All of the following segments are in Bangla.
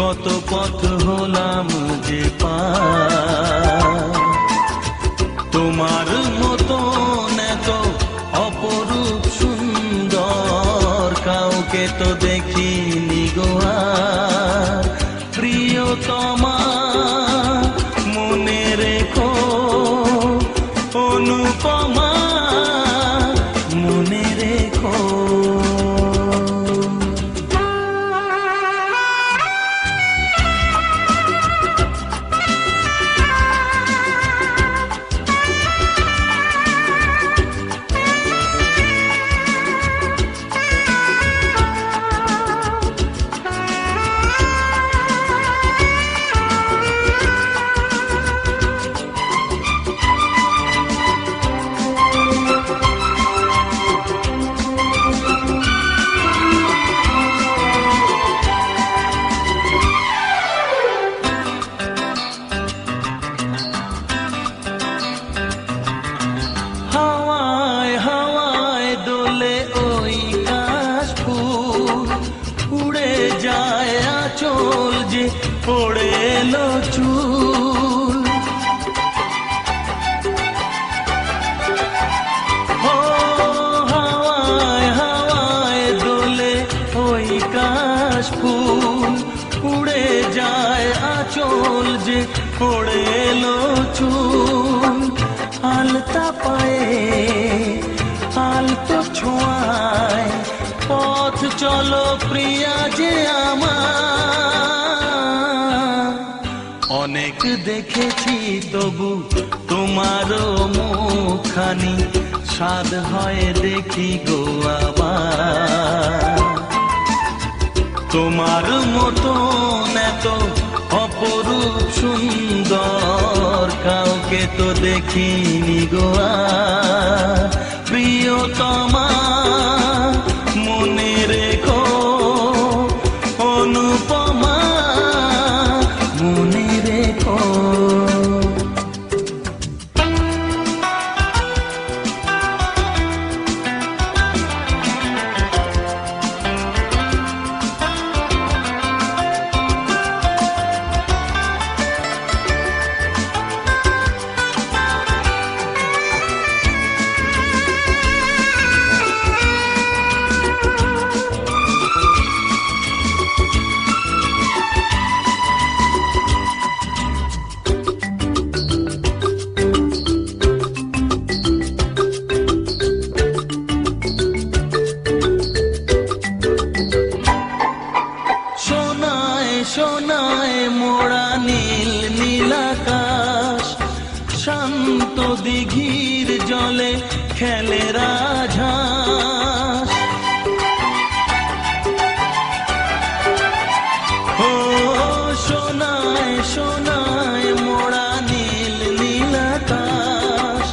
কত পথ হলাম যে পার। পড়ে এলো চুল হাওয়ায় ওই কাশ ফুল উড়ে যায় যে আলতা পায়ে আলতো ছোঁয়ায় পথ চলো প্রিয়া যে দেখেছি তবু তোমারও মুখানি স্বাদ হয় দেখি গো আবার। তোমার মতো এত অপরূপ সুন্দর কাউকে তো দেখিনি গোয়া প্রিয়তমা মনে খেলে রাজহাঁস ও, সোনায় সোনায় মোড়া নীল নীলাকাশ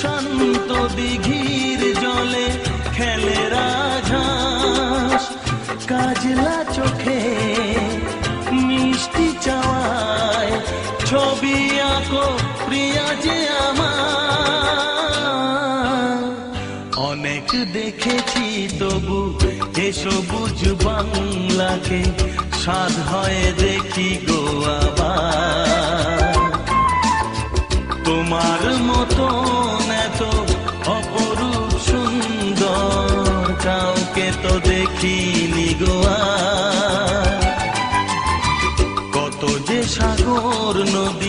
শান্ত দিঘির জলে খেলে রাজহাঁস কাজলা চোখে অনেক দেখেছি তবু এ সবুজ বাংলাকে স্বাদ হয় দেখি গো তোমার মতো এত অপরূপ সুন্দর, কাউকে তো দেখিনি গোয়া কত যে সাগর, নদী